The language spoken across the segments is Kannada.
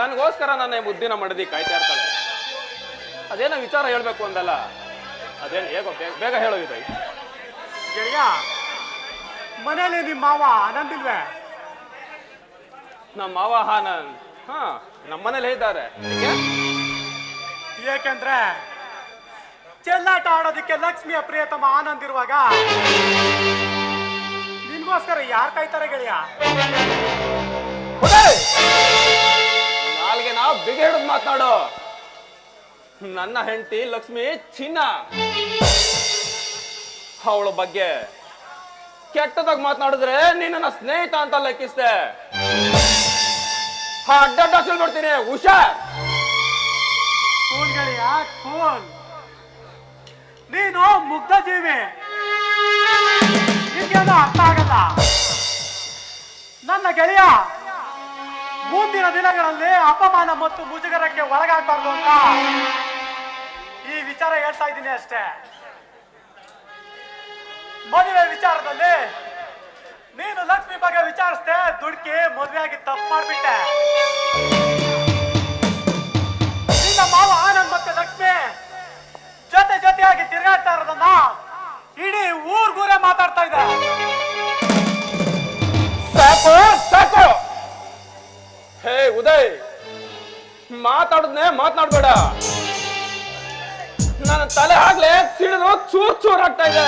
ನನಗೋಸ್ಕರ ನನ್ನ ಬುದ್ಧಿನ ಮುದ್ದಿನ ಮಡದಿ ಕಾಯ್ತಾ ಇರ್ತಾಳೆ. ಅದೇನೋ ವಿಚಾರ ಹೇಳಬೇಕು ಅಂದಲ್ಲ? ಅದೇನು ಹೇಗೋ ಬೇಗ ಬೇಗ ಹೇಳೋ ವಿಜಯ್ ಗೆಳೆಯ ಮನೇಲಿ ನಿಮ್ಮ ಮಾವ ಆನಂದಿಲ್ವೇ ನಮ್ಮ ಮಾವ ಆನಂದ್ ಹಾ ನಮ್ಮನೇಲೆ ಇದ್ದಾರೆ. ಯಾಕೆ? ಏಕೆಂದ್ರೆ ಚೆಲ್ಲಾಟ ಆಡೋದಕ್ಕೆ ಲಕ್ಷ್ಮಿಯ ಪ್ರಿಯತಮ ಆನಂದ್ ಇರುವಾಗ ನಿನ್ಗೋಸ್ಕರ ಯಾರು ಕಾಯ್ತಾರೆ ಗೆಳೆಯ? ಬಿಗ ಮಾತನಾಡು ನನ್ನ ಹೆಂಡತಿ ಲಕ್ಷ್ಮಿ ಚಿನ್ನ. ಅವಳ ಬಗ್ಗೆ ಕೆಟ್ಟದಾಗ ಮಾತನಾಡಿದ್ರೆ ನಿನ್ನ ಸ್ನೇಹಿತ ಅಂತ ಲೆಕ್ಕಿಸ್ದೆ. ಅಡ್ಡಡ್ಡ ಸಿಲ್ಬಿಡ್ತೀನಿ ಹುಷಾರ್ ನೀನು ಮುಗ್ಧ ಜೀವಿ. ನಿನ್ಗೇನು ಅರ್ಥ ಆಗಲ್ಲ. ನನ್ನ ಗೆಳೆಯ ದಿನಗಳಲ್ಲಿ ಅಪಮಾನ ಮತ್ತು ಮುಜುಗರಕ್ಕೆ ಒಳಗಾಗಬಾರ್ದು ಅಂತ ಈ ವಿಚಾರ ಹೇಳ್ತಾ ಇದ್ದೀನಿ ಅಷ್ಟೇ. ಮದುವೆ ವಿಚಾರದಲ್ಲಿ ನೀನು ಲಕ್ಷ್ಮಿ ಬಗ್ಗೆ ವಿಚಾರಿಸ್ದೆ, ದುಡ್ಕಿ ಮದುವೆ ಆಗಿ ತಪ್ಪು ಮಾಡ್ಬಿಟ್ಟೆ. ನಿನ್ನ ಮಾವ ಆನಂದ್ ಮತ್ತೆ ಲಕ್ಷ್ಮಿ ಜೊತೆ ಜೊತೆಯಾಗಿ ತಿರುಗಾಡ್ತಾ ಇರೋದನ್ನ ಇಡೀ ಊರ್ಗೂರೇ ಮಾತಾಡ್ತಾ ಇದೆ. ಉದಯ್, ಮಾತಾಡದ್ನೆ ಮಾತನಾಡ್ಬೇಡ. ನನ್ನ ತಲೆ ಆಗ್ಲೇ ಸಿಡಿದು ಚೂರ್ ಚೂರ್ ಆಗ್ತಾ ಇದೆ.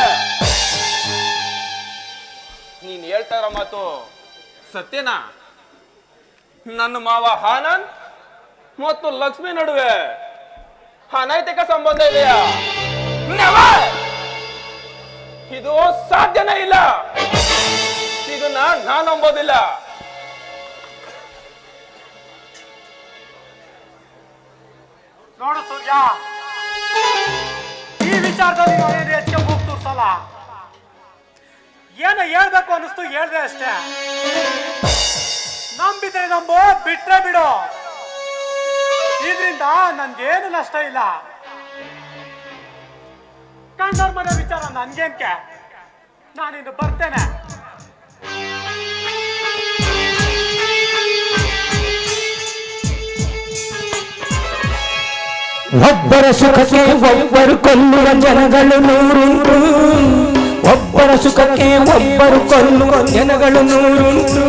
ನೀನ್ ಹೇಳ್ತಾ ಇರೋ ಮಾತು ಸತ್ಯನಾ? ನನ್ನ ಮಾವ ಆನಂದ್ ಮತ್ತು ಲಕ್ಷ್ಮಿ ನಡುವೆ ಅನೈತಿಕ ಸಂಬಂಧ ಇದೆಯಾ! ಇದು ಸಾಧ್ಯನೇ ಇಲ್ಲ. ಇದನ್ನ ನಾನು ನಂಬೋದಿಲ್ಲ. ನೋಡು ಸೂರ್ಯ. ಈ ವಿಚಾರದಲ್ಲಿ ನಾನೇನು ಹೆಚ್ಚಿಗೆ ಹೋಗಿ ತೂರ್ಸಲ್ಲ. ಏನು ಹೇಳ್ಬೇಕು ಅನ್ನಿಸ್ತು ಹೇಳ್ದೆ ಅಷ್ಟೇ. ನಂಬಿದ್ರೆ ನಂಬು, ಬಿಟ್ರೆ ಬಿಡು. ಇದರಿಂದ ನನ್ಗೇನು ನಷ್ಟ ಇಲ್ಲ. ಕಂಡೋರ್ ಮನೆ ವಿಚಾರ ನನ್ಗೇನ್ಕೆ? ನಾನಿನ್ನು ಬರ್ತೇನೆ. ಒಬ್ಬರ ಸುಖಕ್ಕೆ ಒಬ್ಬರು ಕೊಲ್ಲುವ ಜನಗಳು ನೂರುಂಟು. ಒಬ್ಬರ ಸುಖಕ್ಕೆ ಒಬ್ಬರು ಕೊಲ್ಲುವ ಜನಗಳು ನೂರುಂಟು.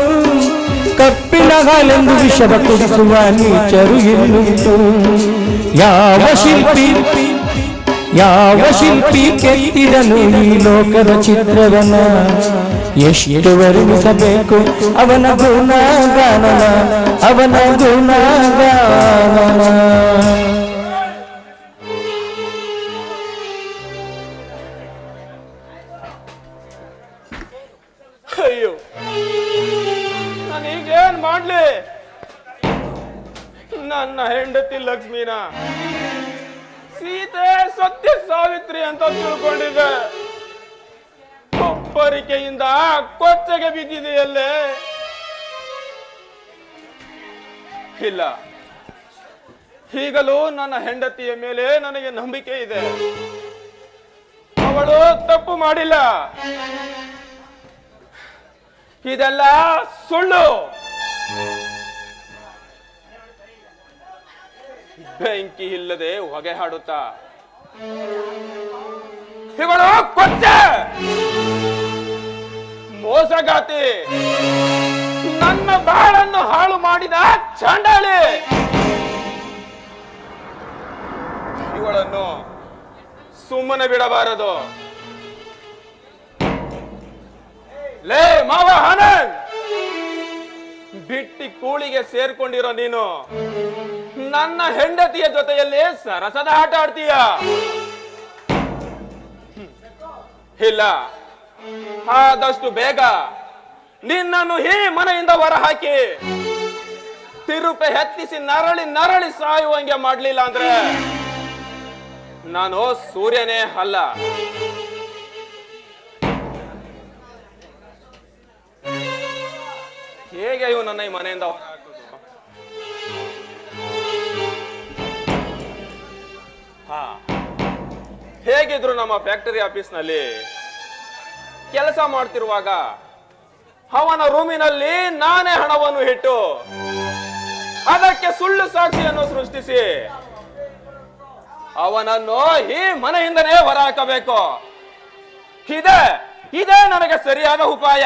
ಕಪ್ಪಿನ ಹಾಲೆಂದು ವಿಷದ ಕುಡಿಸುವ ನೀಚರು ಇನ್ನುಂಟು. ಯಾವ ಶಿಲ್ಪಿ ಯಾವ ಶಿಲ್ಪಿ ಕೆತ್ತಿದನು ಈ ಲೋಕದ ಚಿತ್ರವನ್ನ? ಎಷ್ಟು ವರ್ಣಿಸಬೇಕು ಅವನ ಗುಣಗಾನನ ಅವನ ಗುಣಗಾನನ? ಅಯ್ಯೋ. ನಾನು ಈಗೇನ್ ಮಾಡ್ಲಿ? ನನ್ನ ಹೆಂಡತಿ ಲಕ್ಷ್ಮೀನ. ಸೀತೆ ಸತ್ಯ ಸಾವಿತ್ರಿ ಅಂತ ತಿಳ್ಕೊಂಡಿದ್ದೆ. ಒಬ್ಬರಿಕೆಯಿಂದ ಕೊಚ್ಚಗೆ ಬಿದ್ದಿದೆಯಲ್ಲೇ. ಇಲ್ಲ. ಈಗಲೂ ನನ್ನ ಹೆಂಡತಿಯ ಮೇಲೆ ನನಗೆ ನಂಬಿಕೆ ಇದೆ. ಅವಳು ತಪ್ಪು ಮಾಡಿಲ್ಲ. ಇದೆಲ್ಲ ಸುಳ್ಳು. ಬೆಂಕಿ ಇಲ್ಲದೆ ಹೊಗೆ ಹಾಡುತ್ತಾ. ಇವಳು ಕೊಚ್ಚೆ. ಮೋಸಗಾತಿ. ನನ್ನ ಬಾಳನ್ನು ಹಾಳು ಮಾಡಿದ ಚಾಂಡಾಳಿ. ಇವಳನ್ನು ಸುಮ್ಮನೆ ಬಿಡಬಾರದು. ಲೇ, ಮಾವ ಆನಂದ್ ಬಿಟ್ಟಿ ಕೂಳಿಗೆ ಸೇರ್ಕೊಂಡಿರೋ ನೀನು, ನನ್ನ ಹೆಂಡತಿಯ ಜೊತೆಯಲ್ಲಿ ಸರಸದ ಆಟ ಆಡ್ತೀಯ? ಇಲ್ಲ, ಆದಷ್ಟು ಬೇಗ ನಿನ್ನನ್ನು ಈ ಮನೆಯಿಂದ ಹೊರ ಹಾಕಿ ತಿರುಪೆ ಹೆತ್ತಿಸಿ ನರಳಿ ನರಳಿ ಸಾಯುವಂಗೆ ಮಾಡ್ಲಿಲ್ಲ ಅಂದ್ರೆ ನಾನು ಸೂರ್ಯನೇ ಅಲ್ಲ. ಹೇಗೆ ಇವು ನನ್ನ ಈ ಮನೆಯಿಂದ ಹೊರ ಹಾ. ಹೇಗಿದ್ರು ನಮ್ಮ ಫ್ಯಾಕ್ಟರಿ ಆಫೀಸ್ನಲ್ಲಿ ಕೆಲಸ ಮಾಡ್ತಿರುವಾಗ ಅವನ ರೂಮಿನಲ್ಲಿ ನಾನೇ ಹಣವನ್ನು ಇಟ್ಟು ಅದಕ್ಕೆ ಸುಳ್ಳು ಸಾಕ್ಷಿಯನ್ನು ಸೃಷ್ಟಿಸಿ ಅವನನ್ನು ಈ ಮನೆಯಿಂದನೇ ಹೊರ ಹಾಕಬೇಕು. ಇದೇ ಇದೇ ನನಗೆ ಸರಿಯಾದ ಉಪಾಯ.